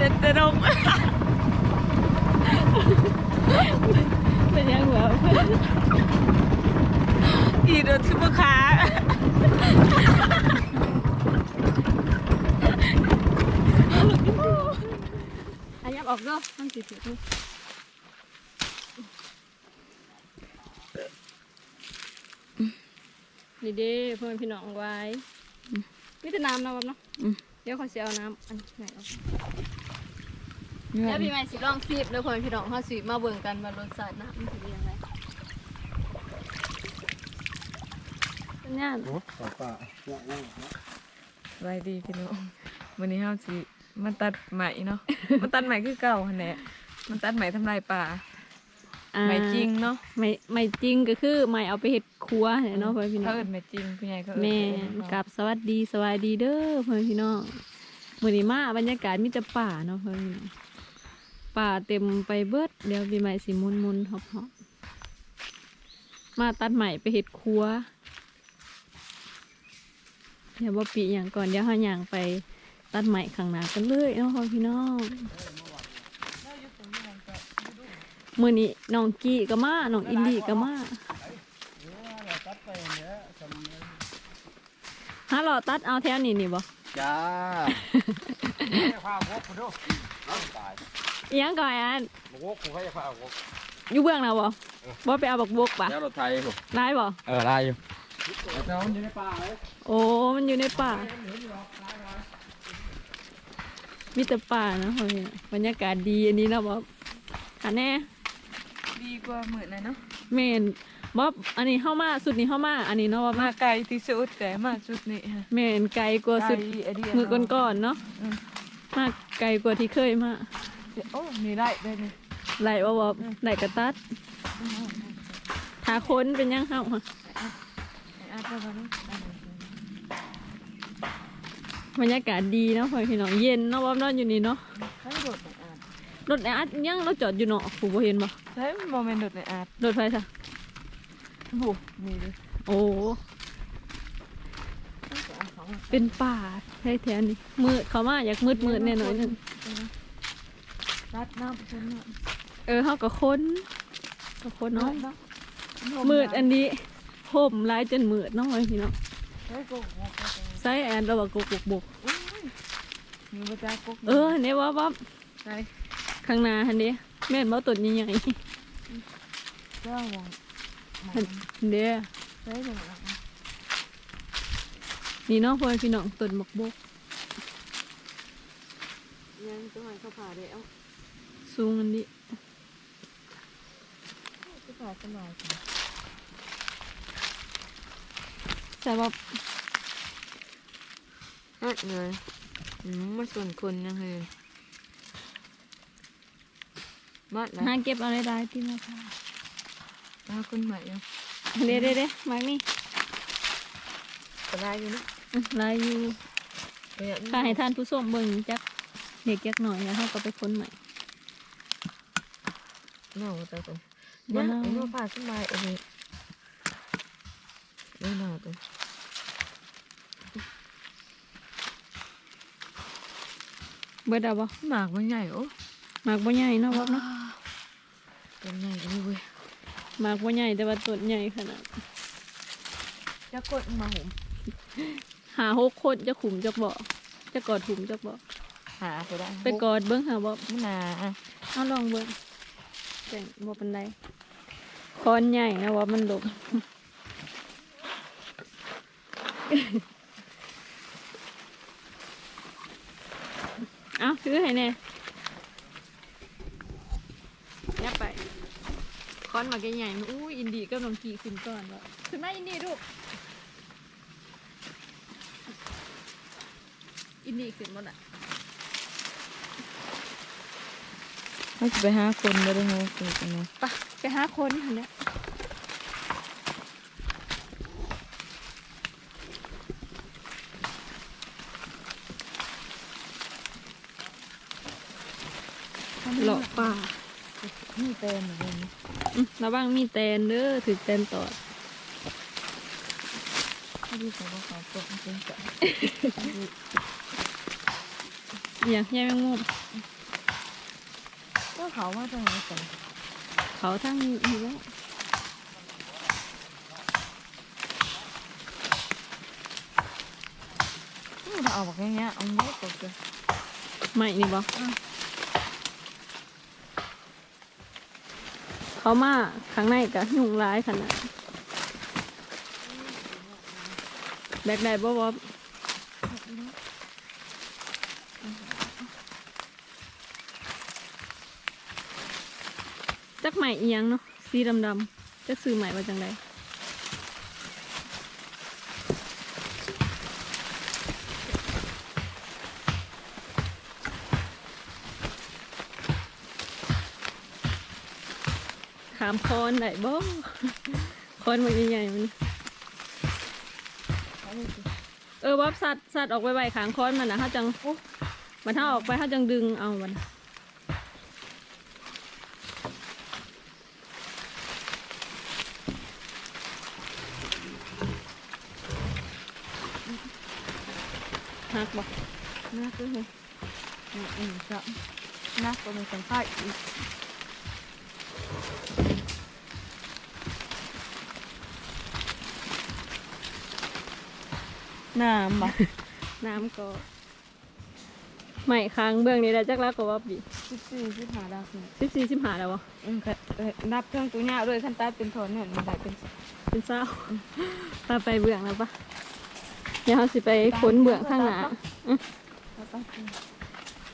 เด็ดดงเป็นยังหัวอีโดนซุปเปอร์คาร์อายับออกเด้อมันสิถือนี่เด้เพื่อนพี่น้องไว้มีแต่น้ำนะบ๊อบเนาะเดี๋ยวเขาสิเอาน้ำอันไหนออก แล้วพี่ใหม่สิลองซีบแล้วเพื่อนพี่น้องเขาสิมาเบิ่งกันว่ารสชาติน้ำมันสิเป็นยังไงเป็นยังโอ้ป่าป่าเนี่ยเนี่ยเนี่ยสบายดีพี่น้องวันนี้เฮาสิมาตัดใหม่เนาะ มาตัดใหม่คือเก่าหั่นแหละมันตัดใหม่ทำลายป่าใหม่จริงเนาะไม่ไม่จริงก็คือไม่เอาไปเห็ดครัวเนี่ยเนาะเพื่อนพี่น้เขาองเอิ้นใหม่จริงพี่ใหญ่เขาเอิ้นแม่เอิ้นกับสวัสดีสวัสดีเด้อเพื่อนพี่น้องมื้อนี้มาบรรยากาศมีแต่ป่าเนาะเพื่อนพี่น้อง ป่าเต็มไปเบิด เดี๋ยวปีใหม่สิมุนมุนๆหอบหอบมาตัดใหม่ไปเห็ดครัว เดี๋ยวบ่ปีอย่างก่อนเดี๋ยวเฮาย่างไปตัดใหม่ข้างหน้ากันเลยเนาะเพื่อนพี่น้องมื้อนี้น้องกี้ก็มาน้องอินดี้ก็มาตัดไปเนี่ยทำฮะเราตัดเอาแถวนี้นี่บ่จ้าให้พาวกกูดูเอาตาย อิหยังก่อนอันวกกูให้พาวกอยู่เบื้องนะบ่บ่ไปเอาบักบกปะแล้วรถไทยผมร้ายบ่เออได้อยู่แต่มันอยู่ในป่าเลยโอ้ มันอยู่ในป่า มีแต่ป่านะเฮ้ยบรรยากาศดีอันนี้นะบ่อันแน่ดีกว่ามื้อนั้นเนาะเมนบ่อันนี้เข้ามาสุดนี้เข้ามาอันนี้เนาะว่ามาไกลที่สุดแต่มาสุดนี่ฮะ เมนไกลกว่าสุดไกลอันเดียวมือก่อนๆเนาะอืมมาไกลกว่าที่เคยมา โอ้มีไร่ได้นี่ไหลบ่บ่ไหลกระตัดถาคนเป็นยังเฮาฮะไอ้อาดได้บ่เนาะบรรยากาศดีเนาะพ่อพี่น้องเย็นเนาะบ่นอนอยู่นี่เนาะใช้รถไอ้อาดรถแอดยังเราจอดอยู่เนาะผู้บ่เห็นบ่ใช้บ่แม่นรถไอ้อาดรถไฟซะโอ้มีดิโอ้เป็นป่าแท้แท้นี่มืดเขามาอยากมืดมืดแน่หน่อยหนึง รัดน้ำเพิ่นเนาะเออเขาก็ค้นก็ค้นเนาะมืดอันนี้ห่มร้ายจนมืดเน้องไอ้พี่เนาะใช้กกกกใส่แอนเราบอกกบกบกมีบ่จ้ากกเออเนี่ยว่าว่าใช่ข้างหน้าหันเด้แม่นบ่ต้นใหญ่จ้าหวังๆหันเด้ใช้จังหวะนี่เนาะพ่อพี่น้องต้นบกบกยังจังหวะเขาผ่าได้เอ้า สูงอันนี้ก็ผ่าสบายจังแต่ว่าฮักเลยอืมมาส่วนคนยังเฮยมาแล้วหาเก็บเอะไรได้ที่มาค่ะมาคนใหม่อยู่เด้เด้เด้มานี่ก็ได้อยู่นะอื้อลายอยู่เนี่ยถ้าให้ท่านผู้ชมเบิ่งจักเด็กจักหน่อยแล้วเขาก็ไปค้นใหม่ เน่าแต่คนบ่เนี่ยเน่าไอ้น้องผ่าสบายโอ้ยไม่เน่าตัวเบิดเอาบ่หมากมันใหญ่โอ้หมากบ่ใหญ่เนาะบ่เนาะเป็นใหญ่เลยเว้ยหมากบ่ใหญ่แต่ว่าต้นใหญ่ขนาดจะกดมาหุมหาหกคนจะขุมจักบ่จะกอดขุมจักบ่หาไปได้ไปกอดเบิ่งหาบ่มันหนาเอาลองเบิ่ง แต่งบ่ปานใดคอนใหญ่นะว่ามันหลบเอาซื้อให้แน่ยับไปคอนมาแกใหญ่ๆอู้อินดีก็ลองกี่ขึ้นก่อนว่าขึ้นมาอินดีลูก อินดีขึ้นหมดอะ เขาจะไปหาคนไม่ได้หาคนกันนะไปไปหาคนหันเนี่ยหลอกป่านี่เต็มเหมือนกันนะอืมระวังมีแตนเด้อถือแตนตอดถ้าดูเขาว่าเขาปกจริงจังอหย่างแย่แมงมุม ก็เขาว่าจังไงกันเขาทั้งนี้อยู่แล้วอืมถ้าเอาแบบเงี้ยเอาเงี้ยตกเลยไม่นี่บ่อืมเขามาข้างในกับยุงร้ายขนาดแบกได้บ่บ่จักใหม่ เอียงเนาะสีดำๆจักซื้อใหม่มาจังไดขามคอนได้บ่คอนมันใหญ่ๆมันเออบ๊อบสัตว์สัตว์ออกไปไวขางคอนมันนะถ้าจังมันถ้าออกไปถ้าจังดึงเอามัน หักบอกน่าคือเฮ้ยนี่อืมจะน่าก็มีสัมภาษณ์อีกน้ำบ่น้ำก็ใหม่ค้างเบื้องนี้ได้จักแล้วก็ว่าปีสิบสี่สิบห้าดาวเนี่ยสิบสี่สิบห้าแล้ววะอืมก็เอ่อนับเครื่องตัวเนี้ยด้วยขั้นตอนเป็นโทนเนี่ยมันได้เป็นเป็นเศร้าปาไปเบื้องแล้วปะเดี๋ยวเราสิไปค้นเบื้องข้างหน้าแล้วก็คือ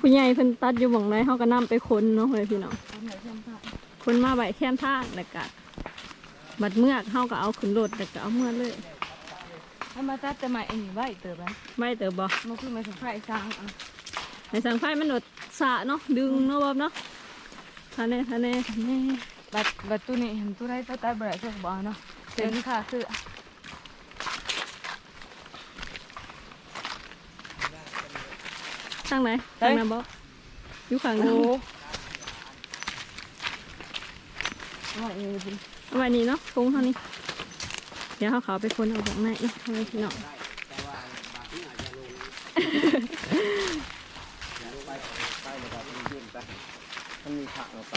ผู้ใหญ่เพิ่นตัดอยู่หม่องใดเฮาก็นํไปค้นเนาะเฮ้ยพี่น้องทำไหนเพิ่มผ้าค้นมาไว้แค่นทางแล้วก็บัดเมือกเฮาก็เอาขึ้นรถแล้วก็เอาเมื่อเลยถ้ามาตัดจะมาเองนี่ไหวเติบไหมไม่เตอบ่มันคือมาสัมภาษณ์สร้างอะในสังไฟมันหนดสะเนาะดึงเนาะบ่เนาะท่าแน่ท่าแน่ท่าแน่บัดบัดตัวนี้เห็นตัวไรตัวตายบ่ได้สักบ่เนาะเป็นค่ะคือ ทางไหนทางนั้นบ่อยู่ข้างนั้นโอ้ว่าเออเป็นเอาไว้นี่เนาะทุงเท่านี้ เดี๋ยวเขาเขาไปค้นเอาจากไหนเนาะให้พี่น้องมันมีผักลงไป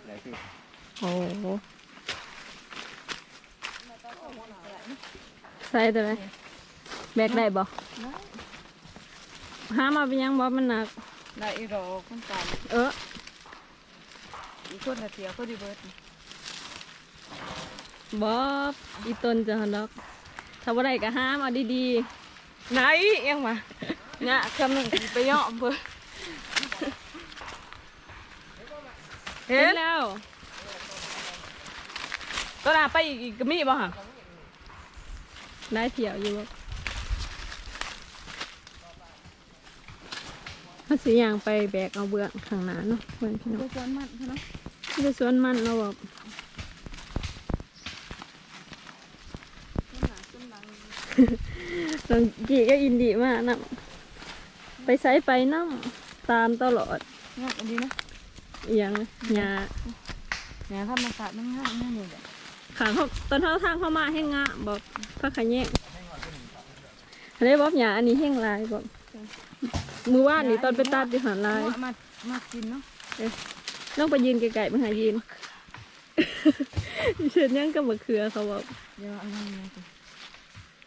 อะไรที่โอ้โหใส่ตัวไหนแบกได้บ่ หามาเป็นหยังบ่มันหนักได้อีรอคนตายเอออีกคนละเทียก็ดีเบิร์ดบ่อีต้นจะหันดอกถ้าบ่ได้ก็ห้ามเอาดีไหนยังมาเนี่ยคำหนึ่งไปย่อมเพื่อๆเห็นแล้วก็ลาไปอีกก็มีบ่ฮะได้เที่ยวอยู่บ่ ถ้าสิย่างไปแบกเอาเบื้องข้างหน้าเนาะเพื่อนพี่น้องก็ชวนมันเนาะจะสวนมันเราบอกตองจีก็อินดีมากนะไปไซไปน้ำตามตลอดงามดีนะอหย่างหยาเนี่ยธรรมศาสตร์มันง่ายง่ายนี่แหละขางเขาตอนเท้าทางเข้ามาแห้งงะบอกพระขะแยงอันนี้บอกหยาอันนี้แห้งลายบอก มือว่านนี่ตอนไปตัดอยู่หันลายมา มามากินเนาะต้องไปยืนไกลๆมาหายืนเชิญยังกับมะเขือเขาบอกเดี๋ยวเอามาเนี่ยสิ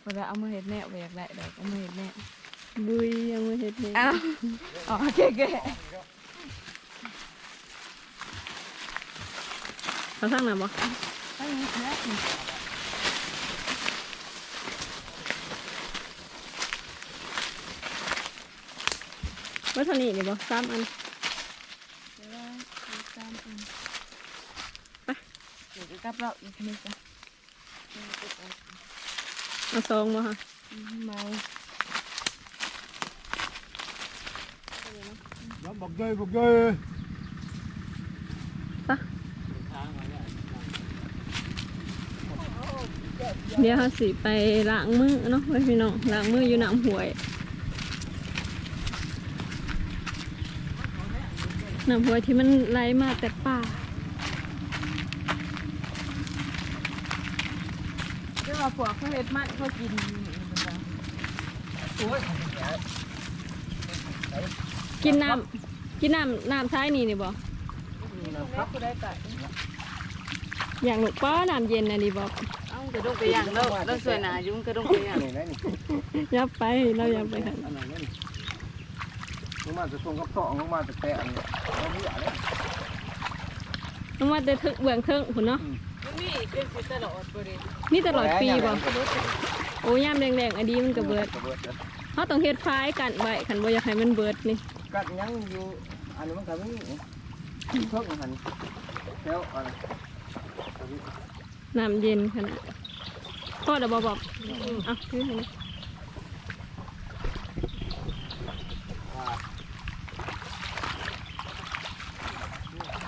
พอจะเอามาเห็ดแม่แหวกได้เดี๋ยวเอามาเห็ดแม่บุยยังไม่เห็นเลยอ้าวอ๋อเก๋เก๋เขาสร้างหน่ะบอก ไปยังแม่ ว่าเท่านี้เดี๋ยวบอกสามอันเดี๋ยวว่าตามอันไปเดี๋ยวจะกลับเราอีกนิดจ้ะเอาซองมาค่ะเมาแล้วบอกเกยบอกเกยเดี๋ยวเขาสิไปล้างมือเนาะไว้พี่น้องล้างมืออยู่น้ำห้วย น้ำห้วยที่มันไหลมาแต่ป่าเดี๋ยวว่าพวกเขาเห็ดมันเขากินอยู่นี่มันจะโอ้ยกินน้ำกินน้ำน้ำท้ายนี่นี่บ่ครับกูได้ไก่อย่างลูกป้อน้ำเย็นนะนี่บ่เอ้ากระดงไปย่างแล้วแล้วสวยหนายุ่งกระดงไปย่างนี่นะนี่ยับไปเรายับไปค่ะอันไหนนี่ล งมาจะส่งกับสองลงมาจะแตะอันนี้เราไม่อยากเลยลงมาแต่ถึงเบื้องเทิงพุ่นเนาะมันมีเป็นสิตลอดบ่ได้นี่ตลอดปีบ่โอ้ยามแดงๆอันนี้มันก็เบิดกระเบิดเลยเขาต้องเฮ็ดฟ้ายกันไว้คันบ่อยากให้มันเบิดนี่กัดยังอยู่อันนี้มันก็มีเพิ่งหันแล้วอะไรน้ำเย็นขนาดพ่อเดี๋ยวบอกบอกอะคือเห็นไหม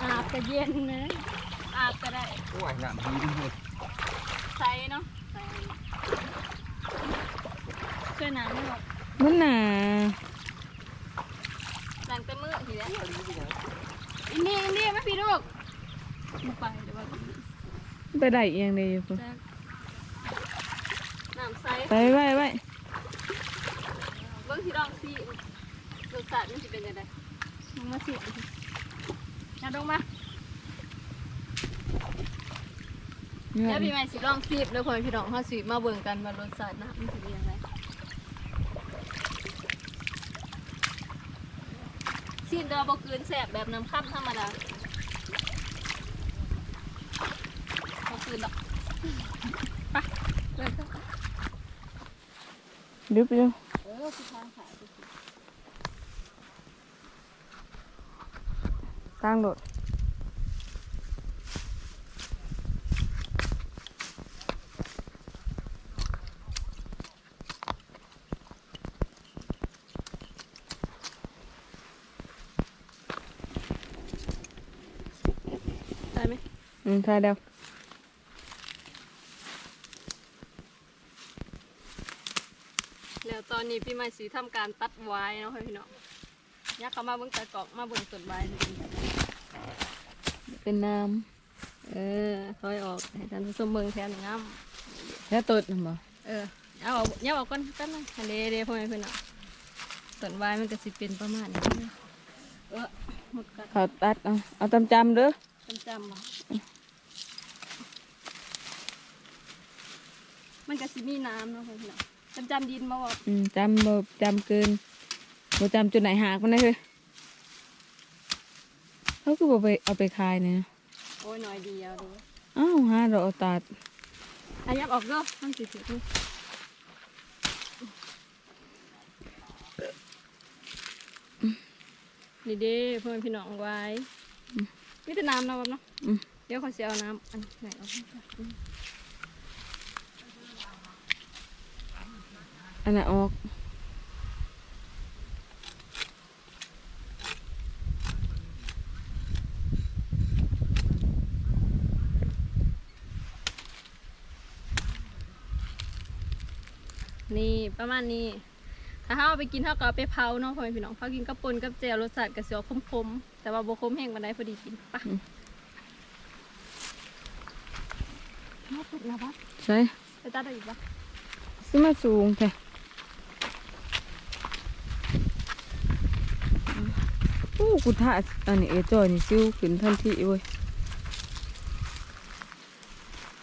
อาบ ก็เย็นนะอาบก็ได้โอ้ยน้ำดีด้วยใส่เนาะใส่ช่วยน้ำไม่หมดมันหนาล้างแต่มือทีแล้วอินนี่อินนี่ไม่พี่ลูกมาไปเดี๋ยวว่าไปได้เอียงเลยอยู่พุ่นน้ำใสไปไว้ไว้เบิ้งที่ลองสิรสชาติมันจะเป็นยังไงลงมาสิอย่าลงมา เนี่เดี๋ยยวพี่ใหม่สิลองสิบแล้วคนพี่น้องเขาสิมาเบิ่งกันว่ารสชาติน้ำมันจะเป็นยังไงสินเดอบอกเกินแสบแบบน้ำข้ามธรรมดาบอกเกินดอกไปเบิ่งกันดึบอยู่เออสิทางขายไปสิตั้งโดดได้ไหม อืมทายเดียว แล้วตอนนี้พี่ใหม่สีทำการตัดไว้เนาะพี่น้องยักเข้ามา เบิ่งตะกอกมาเบิ่งต้นไม้นี่เป็นจังไดเป็นน้เออถอยออกให้ท่านผู้ชมเบิ่งแทนงามำแล้วตดน่ะบ่เออเอาออกอย่าออกก่อนกันนะอันเดเดพ่อแม่เพิ่นน่ะต้นไม้มันก็สิเป็นประมาณนี้เออหมดกันเขาตัดเอาเอาจำจำๆเด้อจำจำบ่ มันก็สิมีน้ำเนาะพี่น้องจำจำดินมาบ่อืมจำบ่จำเกินบ่จำจุดไหนหากมันได้เลยเขาคือบ่ไปเอาไปขายเนี่ยนะโอ้ยหน่อยเดียวดูอ้าวหาเราเอาตัดอายับออกเด้อมันสิถึงนี่เด้เพื่อนพี่น้องไว้มีแต่น้ำเนาะครับเนาะอืมเดี๋ยวเขาสิเอาน้ำอันไหนเอาให้ค่ะอืม อันน่ะออกนี่ประมาณนี้ ถ้าเขาเอาไปกินเขาก็เอาไปเผาเนาะพ่อแม่พี่น้องเขากินกับปนกับแจวรสชาติกระเสียวคมๆ แต่ว่าโบคมแห้งวันใดพอดีกินปะมาปุ๊บแล้วปะใช่ไปตัดได้อีกปะซื้อมาสูงแท้โอ้ กูท่าอันนี้เออจอยนี่ซิวขึ้นทันทีเว้ย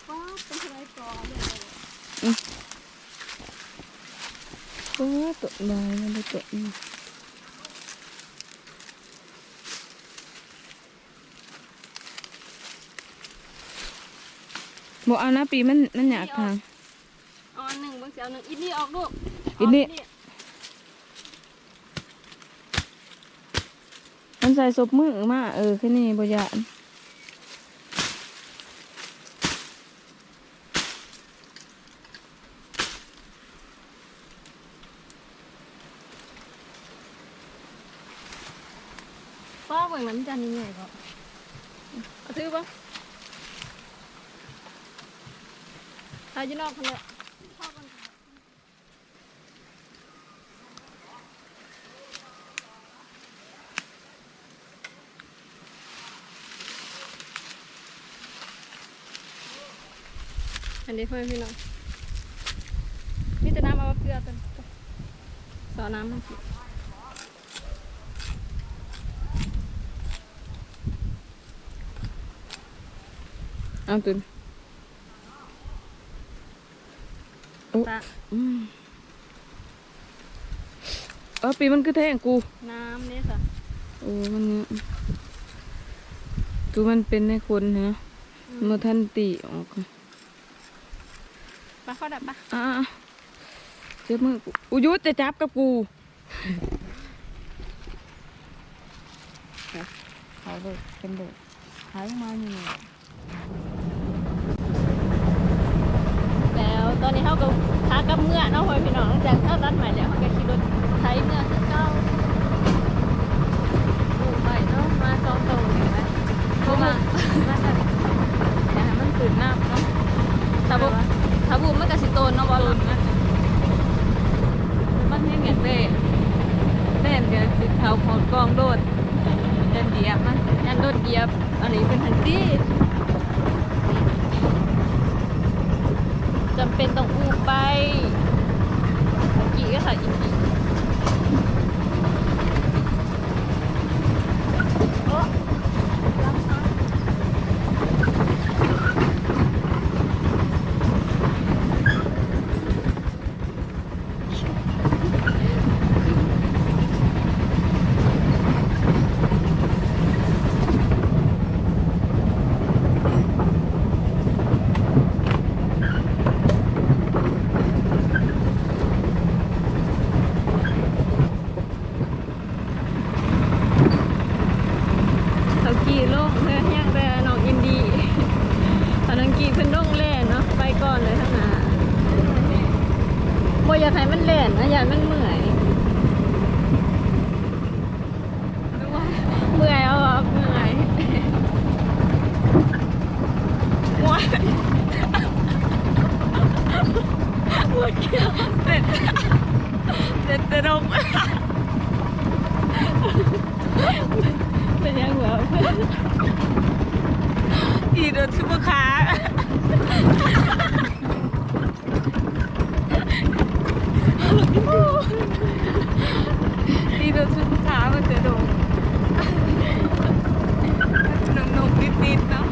ว้าวเป็นอะไรก่อนเลยโอ้ตัวลายมันได้ตัวนี้บอกเอานะปีมันมันอยากทางเอาอันหนึ่งเบางเสียวหนึ่งอินนี่ออกลูกอินนี่ มันใส่ศพมือมาเออแค่นี้บยานป้าเหมือนมันจะนี่ไงก็เอาถือปะทายอยี่นอกคนละ อันนี้เพื่อนพี่น้องนี่จะน้ำเอาเกลือตันสอน้ำมันเอาตุนตาอืมเออปีมันคือแท่งกู น้ำนี่ค่ะโอ้มันกูมันเป็นในคนนะเมื่อท่านตีออก มข้าดับมาอ่าเจ็บมืออุยุจะจับกับกูเขาเลยเป็นเด็กหายมาอยู่แล้วตอนนี้เขาก็ทากับเมื่อเนาะพี่น้องจากเท่าตัดใหม่แล้วเขาก็ขี่รถช้เมื่อเก้า ดเด็ดตรงเป็นยังไงอีโดนซุปเปอร์คาร์อีโดนซุปเปอร์คาร์มันจะดมหนุ่มๆนิดๆเนาะ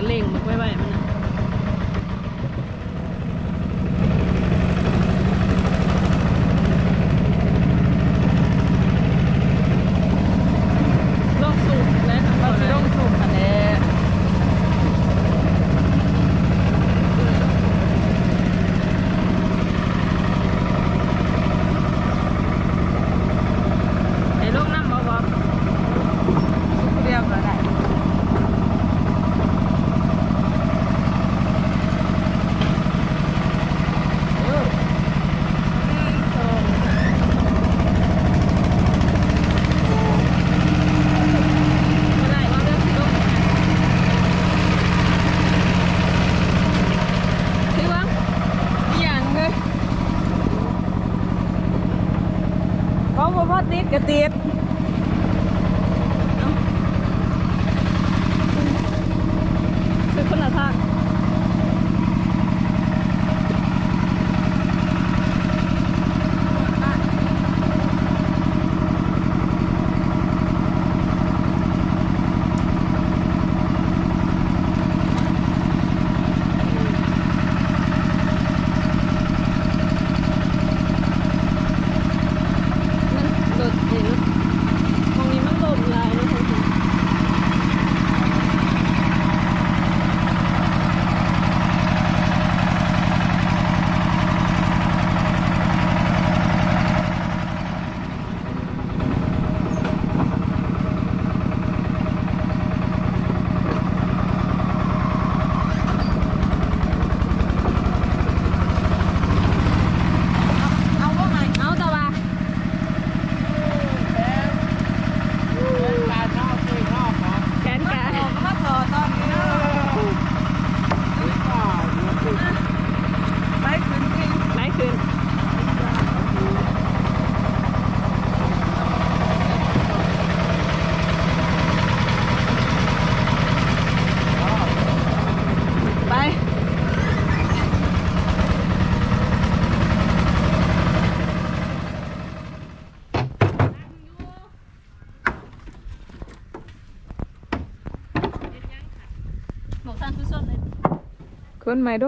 ก็เล่งมันไว้ไวมัน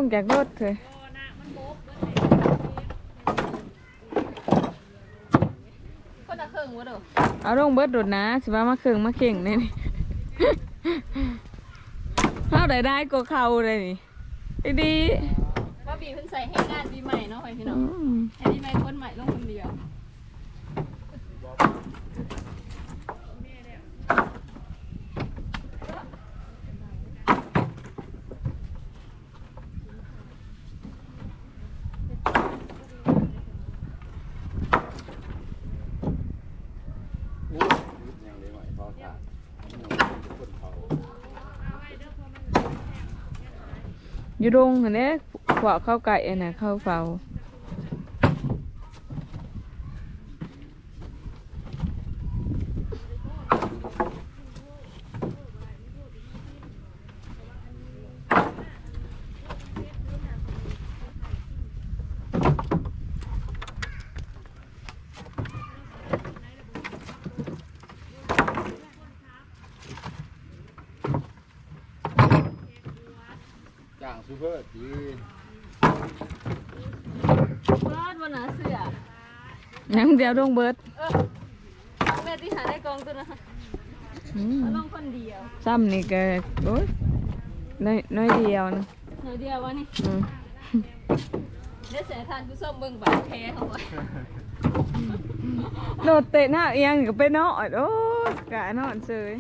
งจากรถเถอะคนละครึ่งวะเด้อเอาลงเบิดโดดนะสิว่ามาเคืองมาเข่งเนี่ยนี่เอาได้ได้ก็เขาเลยนี่ดีว่าบีเพิ่นใส่ให้งานปีใหม่เนาะพี่น้องให้ปีใหม่คนใหม่ลงคนเดียว ยังได้ไหวพอค่ะคนเขา อยู่ดงเห็นไหมขวาเข้าไก่อันน่ะเข้าเฝ้า จ้าง ซูเปอร์จีเบิดวันหนาเสือยังเดียวดงเบิดเออแม่ที่หาได้กองตัวนะอืมมาลงคนเดียวซ้ำนี่ก็โอ้ยน้อยน้อยเดียวนะหน่อยเดียววะนี่อืมเดี๋ยวเสียทานผู้ส้มเบิ่งบาดแผลเขาไว้โดดเตะหน้าเอียงก็ไปนอนโอ้ยกะนอนเฉย